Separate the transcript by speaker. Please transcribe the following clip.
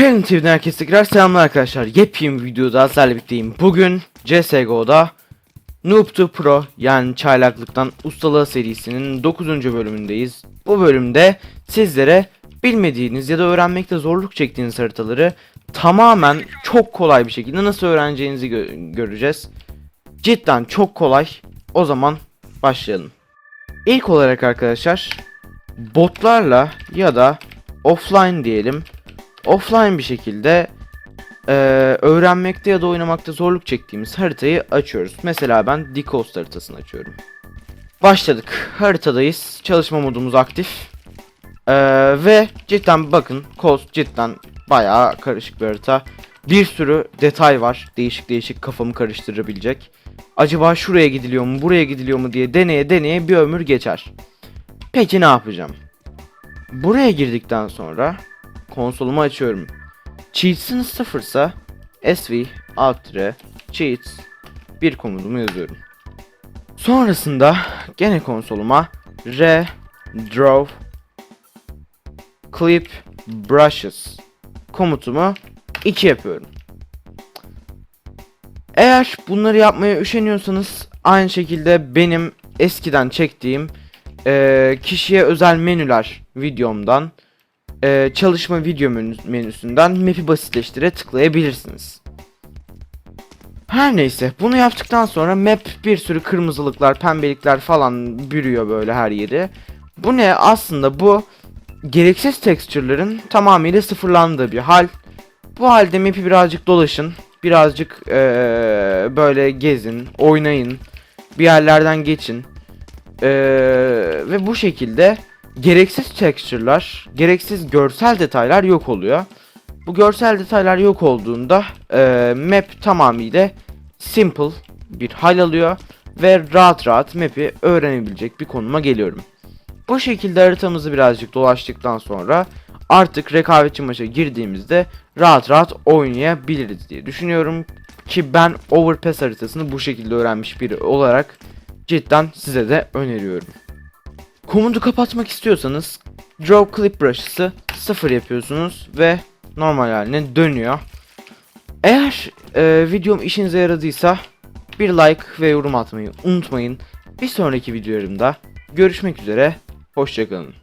Speaker 1: Helen TV'den herkese tekrar selamlar arkadaşlar. Yepyeni bir videoda sizlerle birlikteyim. Bugün CSGO'da Noob to Pro yani çaylaklıktan ustalığa serisinin 9. bölümündeyiz. Bu bölümde sizlere bilmediğiniz ya da öğrenmekte zorluk çektiğiniz haritaları tamamen çok kolay bir şekilde nasıl öğreneceğinizi gö- göreceğiz. Cidden çok kolay. O zaman başlayalım. İlk olarak arkadaşlar botlarla ya da offline diyelim offline bir şekilde eee, öğrenmekte ya da oynamakta zorluk çektiğimiz haritayı açıyoruz. Mesela ben Decoast haritasını açıyorum. Başladık. Haritadayız. Çalışma modumuz aktif. Eee, ve cidden bakın Coast cidden bayağı karışık bir harita. Bir sürü detay var. Değişik değişik kafamı karıştırabilecek. Acaba şuraya gidiliyor mu, buraya gidiliyor mu diye deneye deneye bir ömür geçer. Peki ne yapacağım? Buraya girdikten sonra konsolumu açıyorum. Cheats'in sıfırsa sv alt cheats bir komutumu yazıyorum. Sonrasında gene konsoluma r draw clip brushes komutumu 2 yapıyorum. Eğer bunları yapmaya üşeniyorsanız aynı şekilde benim eskiden çektiğim eee, kişiye özel menüler videomdan eee, çalışma video menü- menüsünden map'i basitleştire tıklayabilirsiniz. Her neyse bunu yaptıktan sonra map bir sürü kırmızılıklar, pembelikler falan bürüyor böyle her yeri. Bu ne? Aslında bu gereksiz texture'ların tamamıyla sıfırlandığı bir hal. Bu halde map'i birazcık dolaşın. Birazcık eee, böyle gezin, oynayın. Bir yerlerden geçin. Eee, ve bu şekilde gereksiz texture'lar, gereksiz görsel detaylar yok oluyor. Bu görsel detaylar yok olduğunda eee, map tamamıyla simple bir hal alıyor ve rahat rahat map'i öğrenebilecek bir konuma geliyorum. Bu şekilde haritamızı birazcık dolaştıktan sonra artık rekabetçi maça girdiğimizde rahat rahat oynayabiliriz diye düşünüyorum ki ben Overpass haritasını bu şekilde öğrenmiş biri olarak cidden size de öneriyorum. Komutu kapatmak istiyorsanız Draw Clip Brush'ı sıfır yapıyorsunuz ve normal haline dönüyor. Eğer e, videom işinize yaradıysa bir like ve yorum atmayı unutmayın. Bir sonraki videolarımda görüşmek üzere. Hoşçakalın.